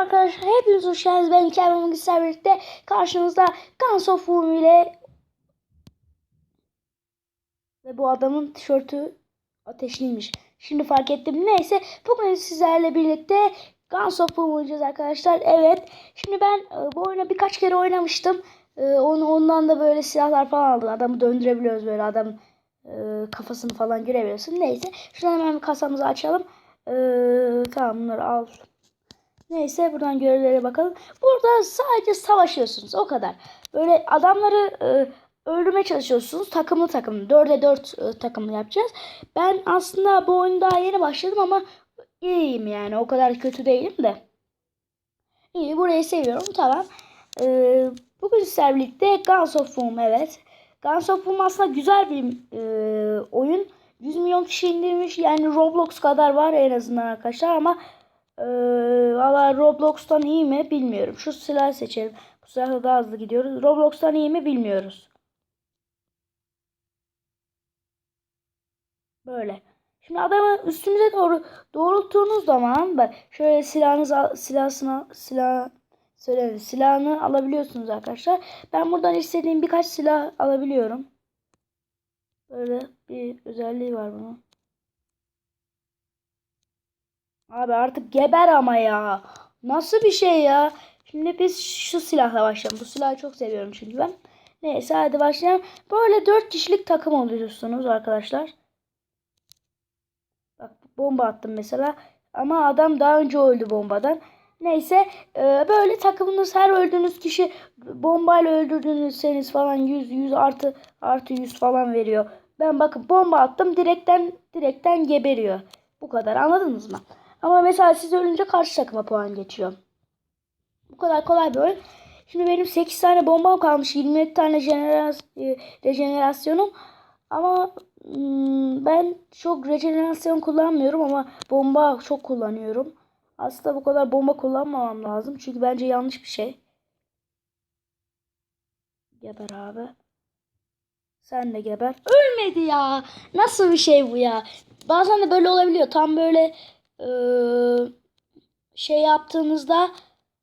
arkadaşlar hepiniz hoş geldiniz. Ben İlker Mumgisler birlikte karşınızda Guns of Boom ile ve bu adamın tişörtü ateşliymiş. Şimdi fark ettim. Neyse bugün sizlerle birlikte Guns of Boom oynayacağız arkadaşlar. Evet. Şimdi ben e, bu oyunu birkaç kere oynamıştım. E, onu ondan da böyle silahlar falan aldım. Adamı döndürebiliyoruz böyle adam e, kafasını falan görebiliyorsun. Neyse. Şuradan hemen kasamızı açalım. E, tamam bunları al. Neyse buradan görevlere bakalım. Burada sadece savaşıyorsunuz o kadar. Böyle adamları e, öldürmeye çalışıyorsunuz. Takımlı takım. 4'e 4 e, takımlı yapacağız. Ben aslında bu oyunu daha yeni başladım ama iyiyim yani. O kadar kötü değilim de. İyi burayı seviyorum. Tamam. E, bugün sizlerle birlikte Guns of Boom evet. Guns of Boom aslında güzel bir e, oyun. 100 milyon kişi indirmiş. Yani Roblox kadar var en azından arkadaşlar ama ee, Valla Roblox'tan iyi mi bilmiyorum. Şu silahı seçelim. Bu silahla daha hızlı gidiyoruz. Roblox'tan iyi mi bilmiyoruz. Böyle. Şimdi adamı üstünüze doğru doğrulttuğunuz zaman bak şöyle silahınız al- silahsına silah söyle silahını alabiliyorsunuz arkadaşlar. Ben buradan istediğim birkaç silah alabiliyorum. Böyle bir özelliği var bunun. Abi artık geber ama ya. Nasıl bir şey ya? Şimdi biz şu silahla başlayalım. Bu silahı çok seviyorum çünkü ben. Neyse hadi başlayalım. Böyle 4 kişilik takım oluyorsunuz arkadaşlar. Bak bomba attım mesela. Ama adam daha önce öldü bombadan. Neyse e, böyle takımınız her öldüğünüz kişi bombayla öldürdüğünüzseniz falan 100 100 artı artı 100 falan veriyor. Ben bakın bomba attım direkten direkten geberiyor. Bu kadar anladınız mı? Ama mesela siz ölünce karşı takıma puan geçiyor. Bu kadar kolay bir oyun. Şimdi benim 8 tane bombam kalmış. 27 tane jeneras e, rejenerasyonum. Ama hmm, ben çok rejenerasyon kullanmıyorum ama bomba çok kullanıyorum. Aslında bu kadar bomba kullanmamam lazım. Çünkü bence yanlış bir şey. Geber abi. Sen de geber. Ölmedi ya. Nasıl bir şey bu ya? Bazen de böyle olabiliyor. Tam böyle şey yaptığınızda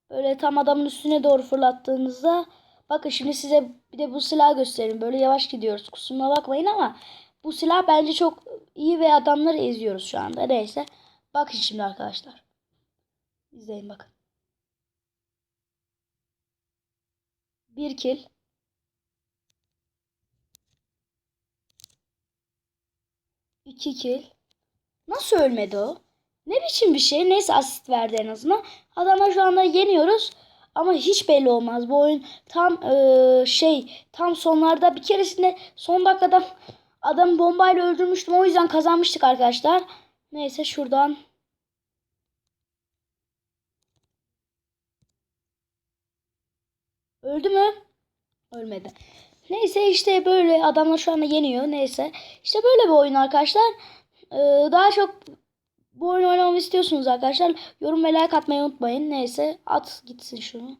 böyle tam adamın üstüne doğru fırlattığınızda bakın şimdi size bir de bu silah göstereyim. Böyle yavaş gidiyoruz. Kusuruma bakmayın ama bu silah bence çok iyi ve adamları eziyoruz şu anda. Neyse. Bakın şimdi arkadaşlar. İzleyin bakın. Bir kill. İki kill. Nasıl ölmedi o? Ne biçim bir şey? Neyse asist verdi en azından. Adamlar şu anda yeniyoruz. Ama hiç belli olmaz. Bu oyun tam eee, şey tam sonlarda bir keresinde son dakikada adam bombayla öldürmüştüm. O yüzden kazanmıştık arkadaşlar. Neyse şuradan öldü mü? Ölmedi. Neyse işte böyle adamlar şu anda yeniyor. Neyse. İşte böyle bir oyun arkadaşlar. Ee, daha çok bu oyunu oynamamı istiyorsunuz arkadaşlar. Yorum ve like atmayı unutmayın. Neyse at gitsin şunu.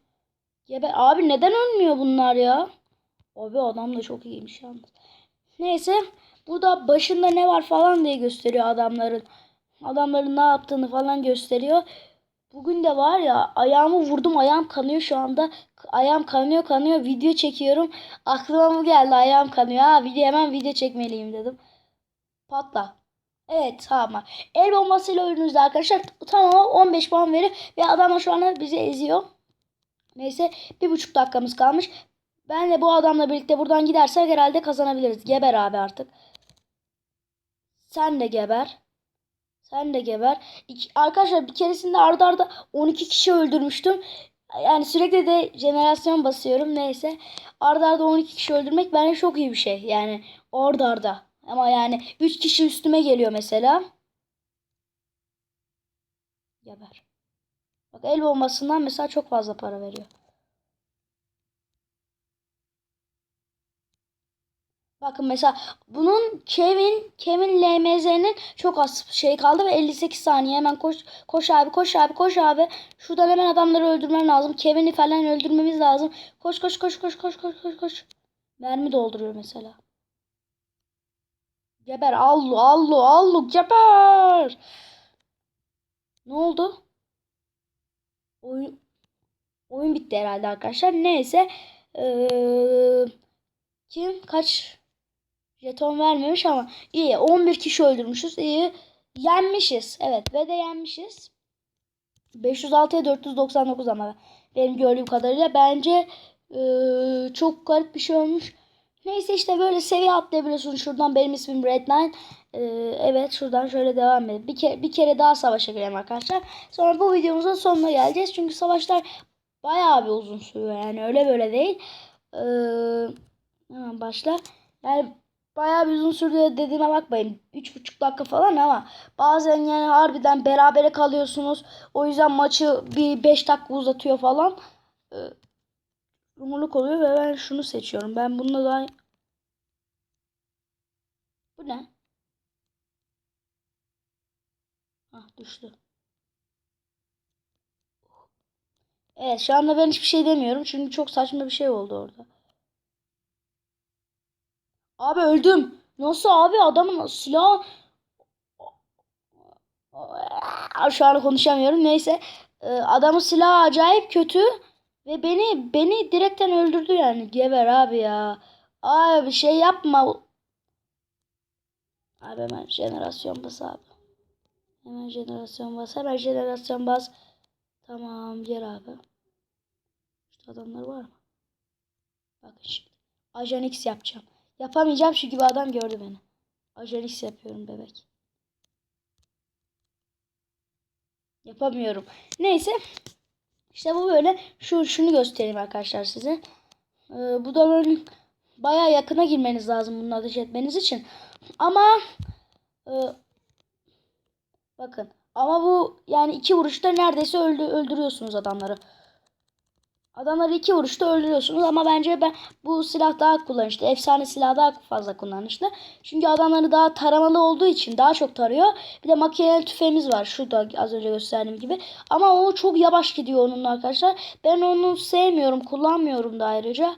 Geber. Abi neden ölmüyor bunlar ya? Abi adam da çok iyiymiş yalnız. Neyse. Burada başında ne var falan diye gösteriyor adamların. Adamların ne yaptığını falan gösteriyor. Bugün de var ya ayağımı vurdum ayağım kanıyor şu anda. Ayağım kanıyor kanıyor video çekiyorum. Aklıma mı geldi ayağım kanıyor. Ha video hemen video çekmeliyim dedim. Patla. Evet tamam. El bombasıyla oyununuzda arkadaşlar tamam 15 puan verir ve adamlar şu anda bizi eziyor. Neyse bir buçuk dakikamız kalmış. Ben de bu adamla birlikte buradan gidersek herhalde kazanabiliriz. Geber abi artık. Sen de geber. Sen de geber. İki, arkadaşlar bir keresinde arda arda 12 kişi öldürmüştüm. Yani sürekli de jenerasyon basıyorum neyse. Arda arda 12 kişi öldürmek bence çok iyi bir şey. Yani arda arda. Ama yani 3 kişi üstüme geliyor mesela. Geber. Bak el bombasından mesela çok fazla para veriyor. Bakın mesela bunun Kevin Kevin LMZ'nin çok az şey kaldı ve 58 saniye hemen koş koş abi koş abi koş abi. Şuradan hemen adamları öldürmem lazım. Kevin'i falan öldürmemiz lazım. Koş koş koş koş koş koş koş koş. Mermi dolduruyor mesela geber allu allu allu geber ne oldu oyun oyun bitti herhalde arkadaşlar. Neyse. Ee, kim kaç jeton vermemiş ama iyi 11 kişi öldürmüşüz. İyi. Yenmişiz. Evet ve de yenmişiz. 506'ya 499 ama benim gördüğüm kadarıyla bence ee, çok garip bir şey olmuş. Neyse işte böyle seviye atlayabiliyorsunuz. Şuradan benim ismim Red9. Ee, evet şuradan şöyle devam edelim. Bir, kere bir kere daha savaşa girelim arkadaşlar. Sonra bu videomuzun sonuna geleceğiz. Çünkü savaşlar bayağı bir uzun sürüyor. Yani öyle böyle değil. Ee, hemen başla. Yani bayağı bir uzun sürdü dediğime bakmayın. 3,5 dakika falan ama bazen yani harbiden berabere kalıyorsunuz. O yüzden maçı bir 5 dakika uzatıyor falan. Ee, Rumurluk oluyor ve ben şunu seçiyorum. Ben bununla daha... Bu ne? Ah düştü. Evet şu anda ben hiçbir şey demiyorum. Çünkü çok saçma bir şey oldu orada. Abi öldüm. Nasıl abi adamın silah... Şu an konuşamıyorum. Neyse. Ee, Adamın silahı acayip kötü. Ve beni beni direkten öldürdü yani. Geber abi ya. Abi bir şey yapma. Abi hemen jenerasyon bas abi. Hemen jenerasyon bas. Hemen jenerasyon bas. Tamam gel abi. İşte adamlar var mı? Bakın şimdi. Ajan X yapacağım. Yapamayacağım çünkü bir adam gördü beni. Ajan X yapıyorum bebek. Yapamıyorum. Neyse. İşte bu böyle. Şu şunu göstereyim arkadaşlar size. Ee, bu da böyle bayağı yakına girmeniz lazım bunu ateş etmeniz için. Ama e, bakın ama bu yani iki vuruşta neredeyse öldü, öldürüyorsunuz adamları. Adamları iki vuruşta öldürüyorsunuz ama bence ben bu silah daha kullanışlı. Efsane silah daha fazla kullanışlı. Çünkü adamları daha taramalı olduğu için daha çok tarıyor. Bir de makineli tüfeğimiz var. Şurada az önce gösterdiğim gibi. Ama o çok yavaş gidiyor onunla arkadaşlar. Ben onu sevmiyorum. Kullanmıyorum da ayrıca.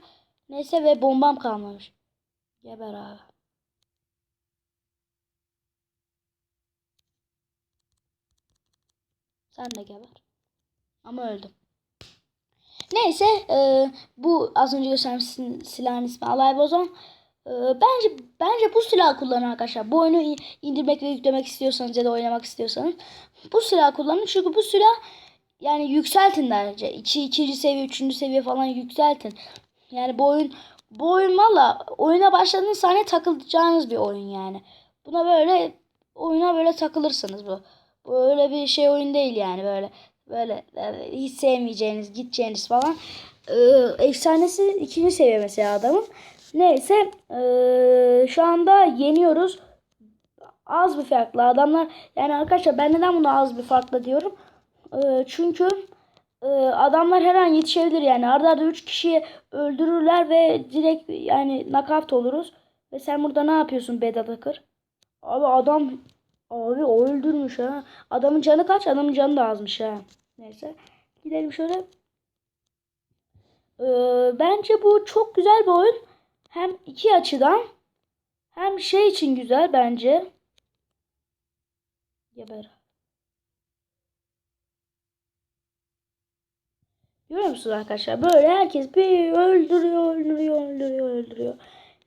Neyse ve bombam kalmamış. Geber abi. Sen de geber. Ama öldüm. Neyse e, bu az önce göstermiştim silahın ismi Alay Bozon. E, bence bence bu silah kullanın arkadaşlar. Bu oyunu indirmek ve yüklemek istiyorsanız ya da oynamak istiyorsanız bu silah kullanın. Çünkü bu silah yani yükseltin bence. İki, ikinci seviye, üçüncü seviye falan yükseltin. Yani bu oyun bu oyun valla oyuna başladığınız saniye takılacağınız bir oyun yani. Buna böyle oyuna böyle takılırsınız bu. Bu öyle bir şey oyun değil yani böyle böyle, böyle hiç sevmeyeceğiniz, gideceğiniz falan. Ee, efsanesi ikinci seviye mesela adamın. Neyse ee, şu anda yeniyoruz. Az bir farklı adamlar. Yani arkadaşlar ben neden bunu az bir farklı diyorum. Ee, çünkü e, adamlar her an yetişebilir yani. Arda arda 3 kişiyi öldürürler ve direkt yani nakavt oluruz. Ve sen burada ne yapıyorsun Beda Takır? Abi adam abi o öldürmüş ha. Adamın canı kaç? Adamın canı da azmış ha. Neyse. Gidelim şöyle. Ee, bence bu çok güzel bir oyun. Hem iki açıdan hem şey için güzel bence. Geber. Görüyor musunuz arkadaşlar? Böyle herkes bir öldürüyor, öldürüyor, öldürüyor, öldürüyor.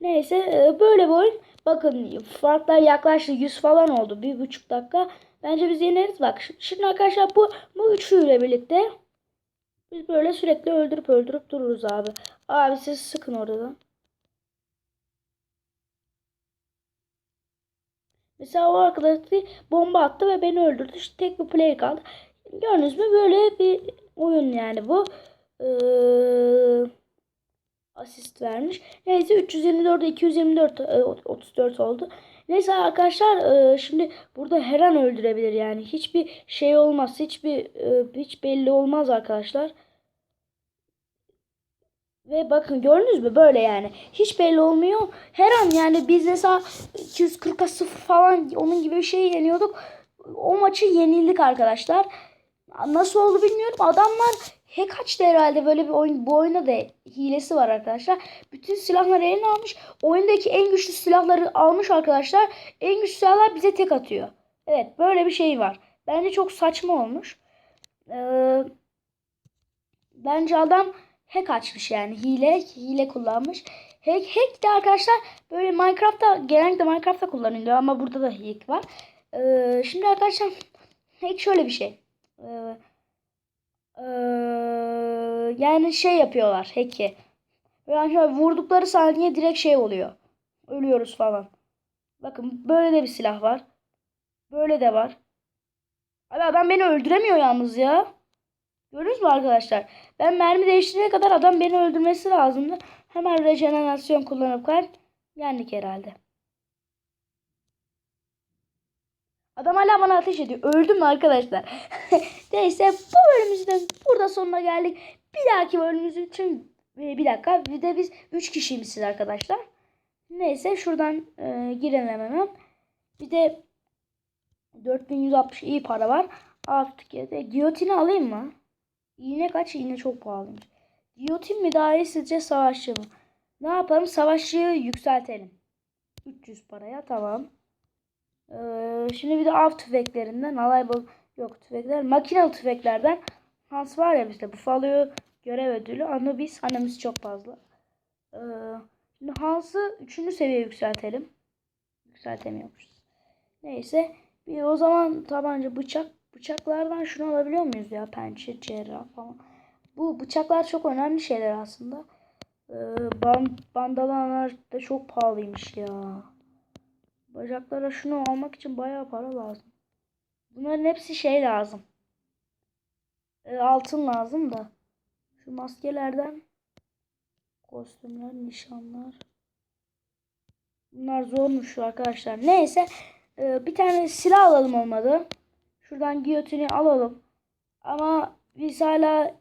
Neyse e, böyle bir oyun. Bakın farklar yaklaşık 100 falan oldu. Bir buçuk dakika. Bence biz yeneriz. Bak şimdi arkadaşlar bu bu üçüyle birlikte biz böyle sürekli öldürüp öldürüp dururuz abi. Abi siz sıkın oradan. Mesela o arkadaş bir bomba attı ve beni öldürdü. İşte tek bir player kaldı. Gördünüz mü? Böyle bir oyun yani bu. Ee, asist vermiş. Neyse 324'e 224 34 oldu. Neyse arkadaşlar e, şimdi burada her an öldürebilir yani. Hiçbir şey olmaz. Hiçbir e, hiç belli olmaz arkadaşlar. Ve bakın gördünüz mü böyle yani. Hiç belli olmuyor. Her an yani biz mesela 240'a 0 falan onun gibi bir şey yeniyorduk. O maçı yenildik arkadaşlar. Nasıl oldu bilmiyorum. Adamlar hack açtı herhalde böyle bir oyun. Bu oyunda da hilesi var arkadaşlar. Bütün silahları eline almış. Oyundaki en güçlü silahları almış arkadaşlar. En güçlü silahlar bize tek atıyor. Evet böyle bir şey var. Bence çok saçma olmuş. Ee, bence adam hack açmış yani hile hile kullanmış. Hack, hack de arkadaşlar böyle Minecraft'ta genellikle Minecraft'ta kullanılıyor ama burada da hack var. Ee, şimdi arkadaşlar hack şöyle bir şey. Ee, ee, yani şey yapıyorlar hack'i. Yani vurdukları saniye direkt şey oluyor. Ölüyoruz falan. Bakın böyle de bir silah var. Böyle de var. Abi adam beni öldüremiyor yalnız ya. Gördünüz mü arkadaşlar? Ben mermi değiştirene kadar adam beni öldürmesi lazımdı. Hemen rejenerasyon kullanıp kar yendik herhalde. Adam hala bana ateş ediyor. Öldüm mü arkadaşlar? Neyse bu bölümümüzün burada sonuna geldik. Bir dahaki bölümümüz için e, bir dakika. Bir de biz 3 kişiymişiz arkadaşlar. Neyse şuradan e, girelim hemen. Bir de 4160 iyi para var. Artık ya da giyotini alayım mı? İğne kaç? İğne çok pahalıymış. Giyotin mi daha iyi sizce savaşçı mı? Ne yapalım? Savaşçıyı yükseltelim. 300 paraya tamam. Ee, şimdi bir de av tüfeklerinden alay yok tüfekler makinalı tüfeklerden Hans var ya bizde Buffalo'yu görev ödülü Anubis Anubis çok fazla. Ee, şimdi Hans'ı 3. seviye yükseltelim. Yükseltemiyormuşuz. Neyse bir o zaman tabanca bıçak bıçaklardan şunu alabiliyor muyuz ya pençe cerrah falan. Bu bıçaklar çok önemli şeyler aslında. Ee, band, bandanalar da çok pahalıymış ya. Bacaklara şunu almak için bayağı para lazım. Bunların hepsi şey lazım. Ee, altın lazım da. Şu maskelerden kostümler, nişanlar. Bunlar zormuş arkadaşlar. Neyse. Ee, bir tane silah alalım olmadı. Şuradan giyotini alalım. Ama biz hala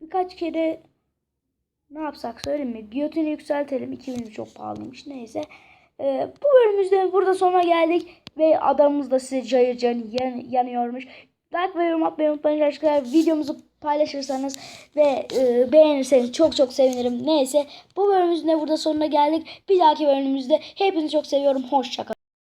birkaç kere ne yapsak söyleyeyim mi? Giyotini yükseltelim. 2000 çok pahalıymış. Neyse. Ee, bu bölümümüzde burada sona geldik. Ve adamımız da size cayır cayır yan, yanıyormuş. Like ve yorum atmayı unutmayın arkadaşlar. Videomuzu paylaşırsanız ve e, beğenirseniz çok çok sevinirim. Neyse bu bölümümüzün de burada sonuna geldik. Bir dahaki bölümümüzde hepinizi çok seviyorum. Hoşçakalın.